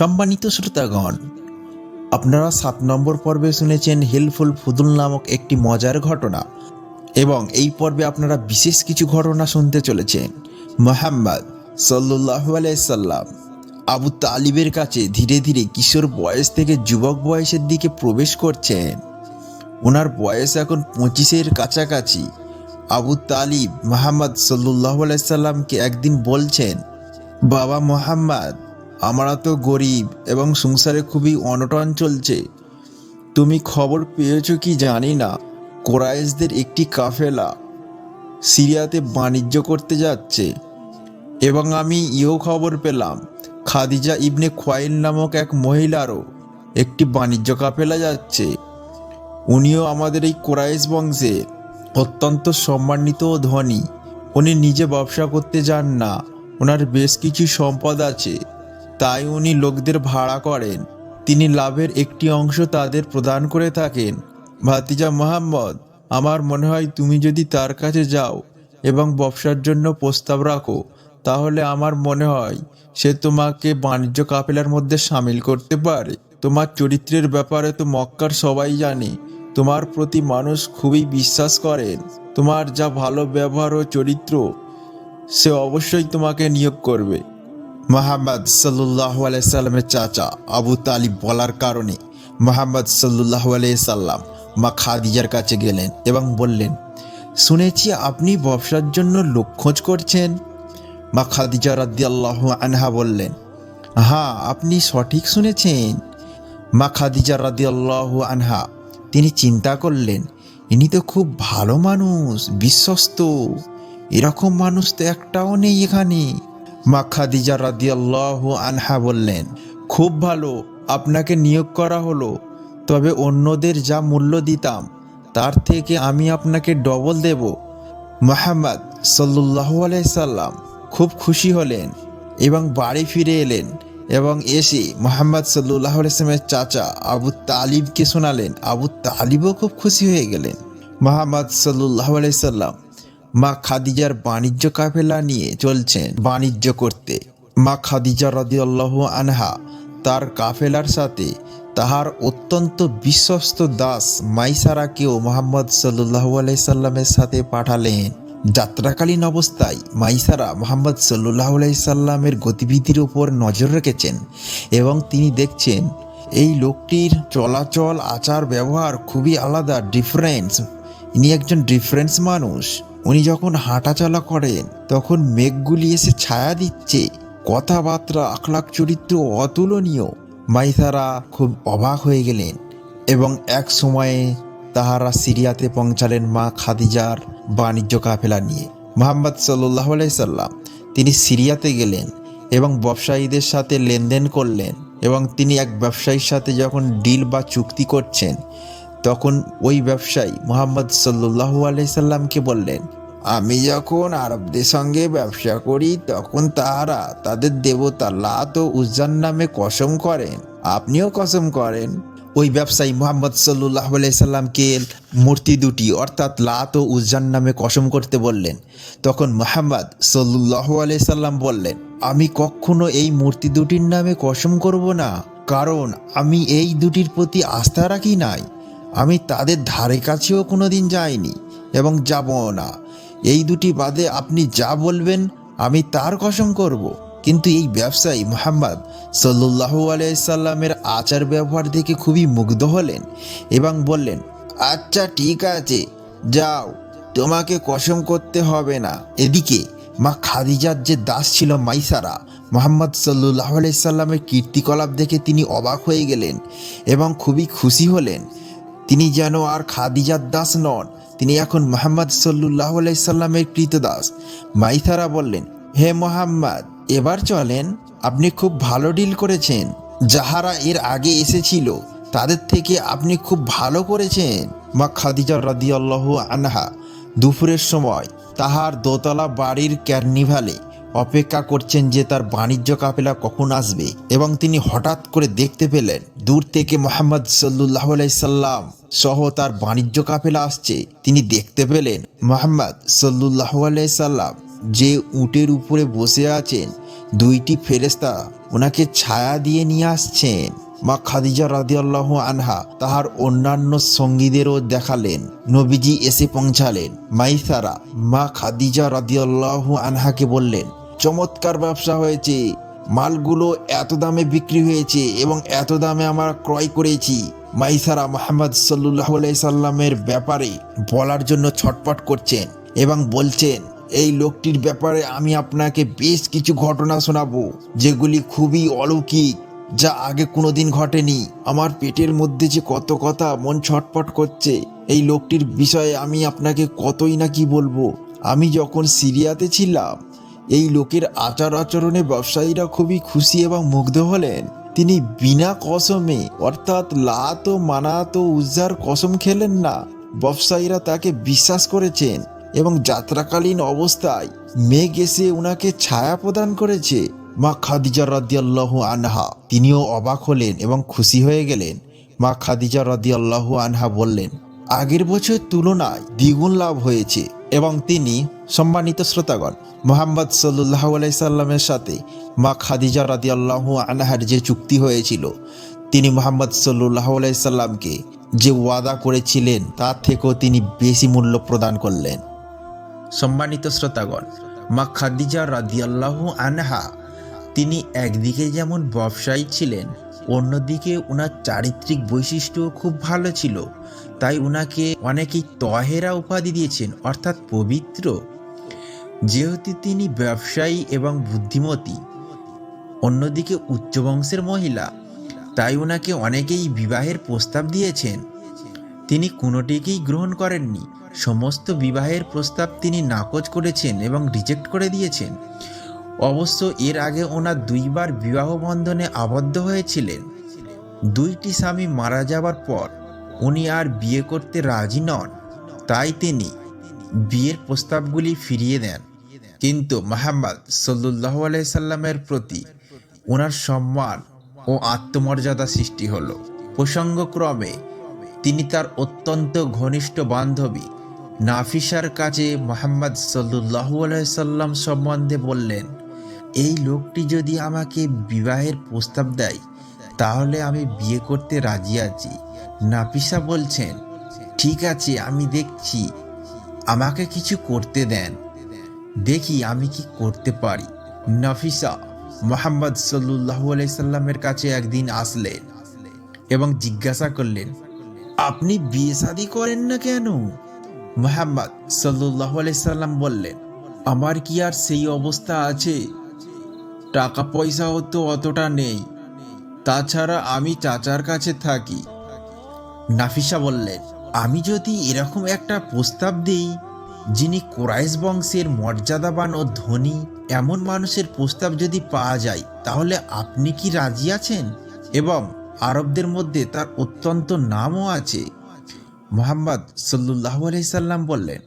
সম্মানিত শ্রোতাগণ, আপনারা সাত নম্বর পর্বে শুনেছেন হেলফুল ফুদুল নামক একটি মজার ঘটনা এবং এই পর্বে আপনারা বিশেষ কিছু ঘটনা শুনতে চলেছেন। মোহাম্মদ সাল্লাহ আলাইসাল্লাম আবু তালিবের কাছে ধীরে ধীরে কিশোর বয়স থেকে যুবক বয়সের দিকে প্রবেশ করছেন। ওনার বয়স এখন পঁচিশের কাছাকাছি। আবু তালিব মোহাম্মদ সাল্লাহ আলাইসাল্লামকে একদিন বলছেন, বাবা মোহাম্মদ আমরা তো গরিব এবং সংসারে খুবই অনটন চলছে। তুমি খবর পেয়েছ কি জানি না, কোরাইশদের একটি কাফেলা সিরিয়াতে বাণিজ্য করতে যাচ্ছে। এবং আমি ইও খবর পেলাম, খাদিজা ইবনে খোয়াইল নামক এক মহিলারও একটি বাণিজ্য কাফেলা যাচ্ছে। উনিও আমাদের এই কোরাইশ বংশে অত্যন্ত সম্মানিত ও ধনী। উনি নিজে ব্যবসা করতে যান না ওনার বেশ কিছু সম্পদ আছে। তাই উনি লোকদের ভাড়া করেন। তিনি লাভের একটি অংশ তাদের প্রদান করে থাকেন। ভাতিজা মোহাম্মদ, আমার মনে হয় তুমি যদি তার কাছে যাও এবং ব্যবসার জন্য প্রস্তাব রাখো, তাহলে আমার মনে হয় সে তোমাকে বাণিজ্য কাফেলার মধ্যে সামিল করতে পারে। তোমার চরিত্রের ব্যাপারে তো মক্কার সবাই জানে। তোমার প্রতি মানুষ খুবই বিশ্বাস করেন। তোমার যা ভালো ব্যবহার ও চরিত্র, সে অবশ্যই তোমাকে নিয়োগ করবে। মোহাম্মদ সাল্লাহ সাল্লামের চাচা আবু তালিব বলার কারণে মোহাম্মদ সাল্লাহ সাল্লাম মা খাদিজার কাছে গেলেন এবং বললেন, শুনেছি আপনি ব্যবসার জন্য লোক খোঁজ করছেন? মা খাদিজা রাদিয়াল্লাহ আনহা বললেন হ্যাঁ আপনি সঠিক শুনেছেন। মা খাদিজা রাদিয়াল্লাহ আনহা, তিনি চিন্তা করলেন, ইনি তো খুব ভালো মানুষ, বিশ্বস্ত। এরকম মানুষ তো একটাও নেই এখানে। মা খাদিজা রাদিয়াল্লাহু আনহা বললেন, খুব ভালো, আপনাকে নিয়োগ করা হলো। তবে অন্যদের যা মূল্য দিতাম, তার থেকে আমি আপনাকে ডবল দেব। মোহাম্মদ সাল্লাহ আলাইসাল্লাম খুব খুশি হলেন এবং বাড়ি ফিরে এলেন এবং এসে মোহাম্মদ সাল্লাহ আলাইসলামের চাচা আবু তালিবকে শোনালেন। আবু তালিবও খুব খুশি হয়ে গেলেন। মোহাম্মদ সাল্লাহ আলাইসাল্লাম মা খাদিজার বাণিজ্য কাফেলা নিয়ে চলছেন বাণিজ্য করতে। মা খাদিজা রাদিয়াল্লাহু আনহা তার কাফেলার সাথে তাহার অত্যন্ত বিশ্বস্ত দাস মাইসারাকেও মোহাম্মদ সাল্লু আলাইসাল্লামের সাথে পাঠালেন। যাত্রাকালীন অবস্থায় মাইসারা মোহাম্মদ সাল্লু আলাইসাল্লামের গতিবিধির ওপর নজর রেখেছেন এবং তিনি দেখছেন এই লোকটির চলাচল আচার ব্যবহার খুবই আলাদা ডিফারেন্স ইনি একজন ডিফারেন্স মানুষ। উনি যখন হাঁটাচলা করেন, তখন মেঘগুলি এসে ছায়া দিচ্ছে। কথাবার্তা আখলাক চরিত্র অতুলনীয়। মাইসারা খুব অবাক হয়ে গেলেন এবং এক সময়ে তাহারা সিরিয়াতে পৌঁছালেন মা খাদিজার বাণিজ্য কাফেলা নিয়ে। মোহাম্মদ সাল্লাহ সাল্লাম তিনি সিরিয়াতে গেলেন এবং ব্যবসায়ীদের সাথে লেনদেন করলেন এবং তিনি এক ব্যবসায়ীর সাথে যখন ডিল বা চুক্তি করছেন তখন ওই ব্যবসায়ী মোহাম্মদ সাল্লাহ আলাইসাল্লামকে বললেন, আমি যখন আরবদের সঙ্গে ব্যবসা করি, তখন তাহারা তাদের দেবতা লাত ও উজ্জান নামে কসম করেন। আপনিও কসম করেন। ওই ব্যবসায়ী মোহাম্মদ সাল্লাহ সাল্লামকে মূর্তি দুটি, অর্থাৎ লাত ও উজ্জান নামে কসম করতে বললেন। তখন মোহাম্মদ সাল্লাহ সাল্লাম বললেন, আমি কখনো এই মূর্তি দুটির নামে কসম করব না, কারণ আমি এই দুটির প্রতি আস্থা রাখি নাই। আমি তাদের ধারে কাছেও কোনো দিন যাইনি এবং যাব না। এই দুটি বাদে আপনি যা বলবেন, আমি তার কসম করব। কিন্তু এই ব্যবসায়ী মোহাম্মদ সাল্লাহ আলাইসাল্লামের আচার ব্যবহার দেখে খুবই মুগ্ধ হলেন এবং বললেন আচ্ছা ঠিক আছে, যাও, তোমাকে কসম করতে হবে না। এদিকে মা খাদিজার যে দাস ছিল মাইসারা, মোহাম্মদ সাল্লাহ আলাইসাল্লামের কীর্তিকলাপ দেখে তিনি অবাক হয়ে গেলেন এবং খুবই খুশি হলেন। তিনি যেন আর খাদিজার দাস নন, তিনি এখন মোহাম্মদ সাল্লাহ সাল্লামের কৃতদাস মাইথারা বললেন, হে মোহাম্মদ, এবার চলেন, আপনি খুব ভালো ডিল করেছেন। যাহারা এর আগে এসেছিল, তাদের থেকে আপনি খুব ভালো করেছেন। মা খাদিজা রাদিয়াল্লাহ আনহা, দুপুরের সময় তাহার দোতলা বাড়ির ক্যার্নিভালে অপেক্ষা করছেন যে তার বাণিজ্য কাফেলা কখন আসবে এবং তিনি হঠাৎ করে দেখতে পেলেন, দূর থেকে মোহাম্মদ সাল্লাহ সাল্লাম সহ তার বাণিজ্য কাফেলা আসছে। তিনি দেখতে পেলেন মোহাম্মদ সাল্লাহ সাল্লাম যে উটের উপরে বসে আছেন, দুইটি ফেরেস্তা ওনাকে ছায়া দিয়ে নিয়ে আসছেন। মা খাদিজা রাদিয়াল্লাহ আনহা তাহার অন্যান্য সঙ্গীদেরও দেখালেন। নবীজি এসে পৌঁছালেন। মাইসারা মা খাদিজা রাদিয়াল্লাহ আনহাকে বললেন চমৎকার ব্যবসা হয়েছে। মালগুলো এত দামে বিক্রি হয়েছে এবং এত দামে আমরা ক্রয় করেছি। মাইসারা মোহাম্মদ সাল্লাহ সাল্লামের ব্যাপারে বলার জন্য ছটপট করছেন এবং বলছেন, এই লোকটির ব্যাপারে আমি আপনাকে বেশ কিছু ঘটনা শোনাবো, যেগুলি খুবই অলৌকিক, যা আগে কোনোদিন ঘটেনি। আমার পেটের মধ্যে যে কত কথা মন ছটপট করছে, এই লোকটির বিষয়ে আমি আপনাকে কতই না কি বলব। আমি যখন সিরিয়াতে ছিলাম এই লোকের আচার আচরণে ব্যবসায়ীরা খুবই খুশি এবং মুগ্ধ হলেন। তিনি বিনা কসমে, অর্থাৎ লাত ও মানাত ও উজ্জার কসম খেলেন না। ব্যবসায়ীরা তাকে বিশ্বাস করেছেন এবং যাত্রাকালীন অবস্থায় মেঘ এসে উনাকে ছায়া প্রদান করেছে। মা খাদিজা রাদিয়াল্লাহু আনহা, তিনিও অবাক হলেন এবং খুশি হয়ে গেলেন। মা খাদিজা রাদিয়াল্লাহু আনহা বললেন আগের বছর তুলনায় দ্বিগুণ লাভ হয়েছে এবং তিনি সম্মানিত শ্রোতাগণ, মোহাম্মদ সাল্লাহ সাল্লামের সাথে মা খাদিজা রাদিয়াল্লাহু আনহার যে চুক্তি হয়েছিল, তিনি মোহাম্মদ সাল্লাহ সাল্লামকে যে ওয়াদা করেছিলেন তার থেকেও তিনি বেশি মূল্য প্রদান করলেন। সম্মানিত শ্রোতাগণ, মা খাদিজা রাদিয়াল্লাহু আনহা, তিনি একদিকে যেমন ব্যবসায়ী ছিলেন অন্যদিকে ওনার চারিত্রিক বৈশিষ্ট্য খুব ভালো ছিল। তাই ওনাকে অনেকেই তহেরা উপাধি দিয়েছেন, অর্থাৎ পবিত্র। যেহেতু তিনি ব্যবসায়ী এবং বুদ্ধিমতী, অন্যদিকে উচ্চ বংশের মহিলা, তাই ওনাকে অনেকেই বিবাহের প্রস্তাব দিয়েছেন। তিনি কোনোটিকেই গ্রহণ করেননি। সমস্ত বিবাহের প্রস্তাব তিনি নাকচ করেছেন এবং রিজেক্ট করে দিয়েছেন। অবশ্য এর আগে ওনার দুইবার বিবাহ বন্ধনে আবদ্ধ হয়েছিলেন। দুইটি স্বামী মারা যাবার পর উনি আর বিয়ে করতে রাজি নন। তাই তিনি বিয়ের প্রস্তাবগুলি ফিরিয়ে দেন। কিন্তু মাহমদ সাল্লাহ সাল্লামের প্রতি ওনার সম্মান ও আত্মমর্যাদা সৃষ্টি হলো। প্রসঙ্গক্রমে তিনি তার অত্যন্ত ঘনিষ্ঠ বান্ধবী নাফিসার কাছে মোহাম্মদ সাল্লাহ সাল্লাম সম্বন্ধে বললেন এই লোকটি যদি আমাকে বিবাহের প্রস্তাব দেয়, তাহলে আমি বিয়ে করতে রাজি আছি। নাফিসা বলছেন, ঠিক আছে, আমি দেখছি। আমাকে কিছু করতে দেন। দেখি আমি কি করতে পারি। নাফিসা মোহাম্মদ সাল্লাহ সাল্লামের কাছে একদিন আসলেন এবং জিজ্ঞাসা করলেন, আপনি বিয়ে শাদি করেন না কেন? মোহাম্মদ সাল্লাহ সাল্লাম বললেন, আমার কি আর সেই অবস্থা আছে? টাকা পয়সাও তো অতটা নেই। তাছাড়া আমি চাচার কাছে থাকি। নাফিসা বললেন, আমি যদি এরকম একটা প্রস্তাব দিই, যিনি কোরাইশ বংশের মর্যাদাবান ও ধনী, এমন মানুষের প্রস্তাব যদি পাওয়া যায়, তাহলে আপনি কি রাজি আছেন? এবং আরবদের মধ্যে তার অত্যন্ত নামও আছে। মোহাম্মদ সাল্লাহ সাল্লাম বললেন,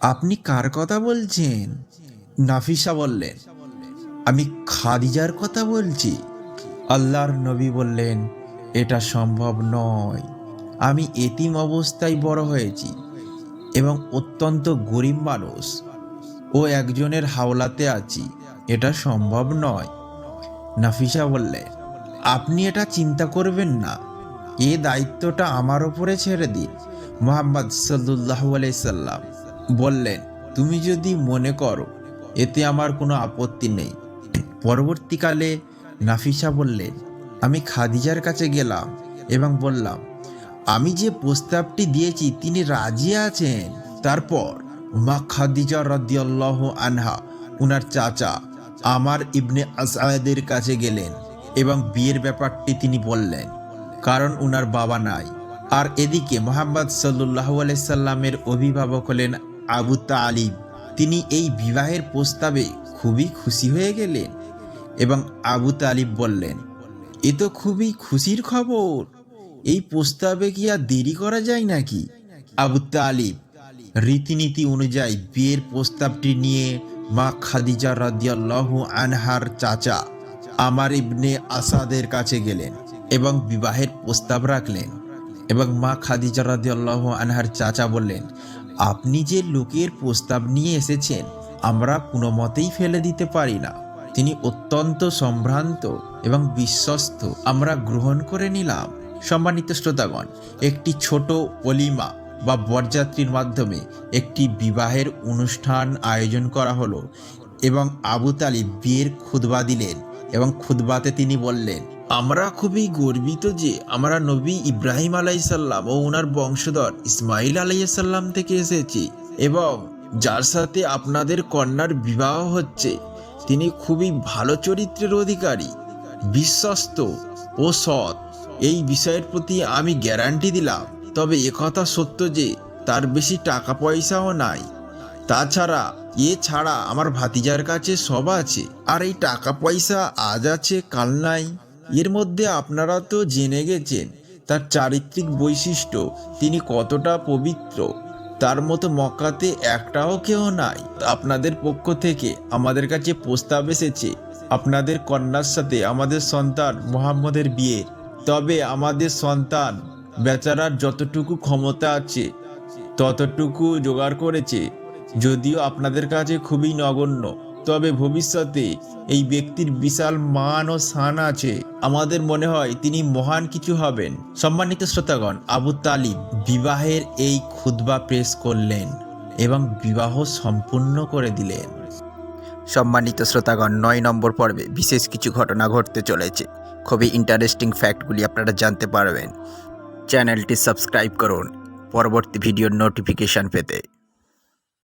আপনি কার কথা বলছেন? নাফিসা বললেন আমি খাদিজার কথা বলছি। আল্লাহর নবী বললেন, এটা সম্ভব নয়। আমি এতিম অবস্থায় বড় হয়েছি এবং অত্যন্ত গরিব মানুষ। ও একজনের হাওলাতে আছি। এটা সম্ভব নয়। নাফিসা বললেন আপনি এটা চিন্তা করবেন না। এ দায়িত্বটা আমার ওপরে ছেড়ে দিন। মোহাম্মদ সাল্লাহ সাল্লাম বললেন, তুমি যদি মনে করো, এতে আমার কোনো আপত্তি নেই। পরবর্তীকালে নাফিসা বললেন আমি খাদিজার কাছে গেলাম এবং বললাম, আমি যে প্রস্তাবটি দিয়েছি তিনি রাজি আছেন। তারপর মা খাদিজা রাদিয়াল্লাহ আনহা, উনার চাচা আমার ইবনে আসাদের কাছে গেলেন এবং বিয়ের ব্যাপারটি তিনি বললেন, কারণ উনার বাবা নাই। আর এদিকে মোহাম্মদ সাল্লাহ সাল্লামের অভিভাবক হলেন আবু তালিব। তিনি এই বিবাহের প্রস্তাবে খুবই খুশি হয়ে গেলেন এবং আবু তালিব বললেন, এ তো খুবই খুশির খবর। এই প্রস্তাবে কি আর দেরি করা যায় নাকি? আবু তালিব রীতিনীতি অনুযায়ী বিয়ের প্রস্তাবটি নিয়ে মা খাদিজা রাদিয়াল্লাহু আনহার চাচা আমার ইবনে আসাদের কাছে গেলেন এবং বিবাহের প্রস্তাব রাখলেন এবং মা খাদিজা রাদিয়াল্লাহু আনহার চাচা বললেন, আপনি যে লোকের প্রস্তাব নিয়ে এসেছেন আমরা কোনো মতেই ফেলে দিতে পারি না। তিনি অত্যন্ত সম্ভ্রান্ত এবং বিশ্বস্ত। আমরা গ্রহণ করে নিলাম। সম্মানিত শ্রোতাগণ, একটি ছোট অলিমা বা বরযাত্রীর মাধ্যমে একটি বিবাহের অনুষ্ঠান আয়োজন করা হলো এবং আবু তালিব বিয়ের খুদবা দিলেন এবং খুদবাতে তিনি বললেন, আমরা খুবই গর্বিত যে আমরা নবী ইব্রাহিম আলাইসাল্লাম ও ওনার বংশধর ইসমাইল আলাইসাল্লাম থেকে এসেছি এবং যার সাথে আপনাদের কন্যার বিবাহ হচ্ছে, তিনি খুবই ভালো চরিত্রের অধিকারী, বিশ্বস্ত ও সৎ। এই বিষয়ের প্রতি আমি গ্যারান্টি দিলাম। তবে একথা সত্য যে, তার বেশি টাকা পয়সাও নাই। তাছাড়া, এ ছাড়া আমার ভাতিজার কাছে সব আছে। আর এই টাকা পয়সা আজ আছে, কাল নাই। এর মধ্যে আপনারা তো জেনে গেছেন, তার চারিত্রিক বৈশিষ্ট্য, তিনি কতটা পবিত্র। তার মতো মক্কাতে একটাও কেউ নাই। আপনাদের পক্ষ থেকে আমাদের কাছে প্রস্তাব এসেছে, আপনাদের কন্যার সাথে আমাদের সন্তান মোহাম্মদের বিয়ে। তবে আমাদের সন্তান বেচারার যতটুকু ক্ষমতা আছে, ততটুকু জোগাড় করেছে, যদিও আপনাদের কাছে খুবই নগণ্য। তবে ভবিষ্যতে এই ব্যক্তির বিশাল মান ও শান আছে। আমাদের মনে হয় তিনি মহান কিছু হবেন। সম্মানিত শ্রোতাগণ, আবু তালিব বিবাহের এই খুতবা পেশ করলেন এবং বিবাহ সম্পূর্ণ করে দিলেন। সম্মানিত শ্রোতাগণ, নয় নম্বর পর্বে বিশেষ কিছু ঘটনা ঘটতে চলেছে। খুবই ইন্টারেস্টিং ফ্যাক্টগুলি আপনারা জানতে পারবেন। চ্যানেলটি সাবস্ক্রাইব করুন। পরবর্তী ভিডিওর নোটিফিকেশান পেতে।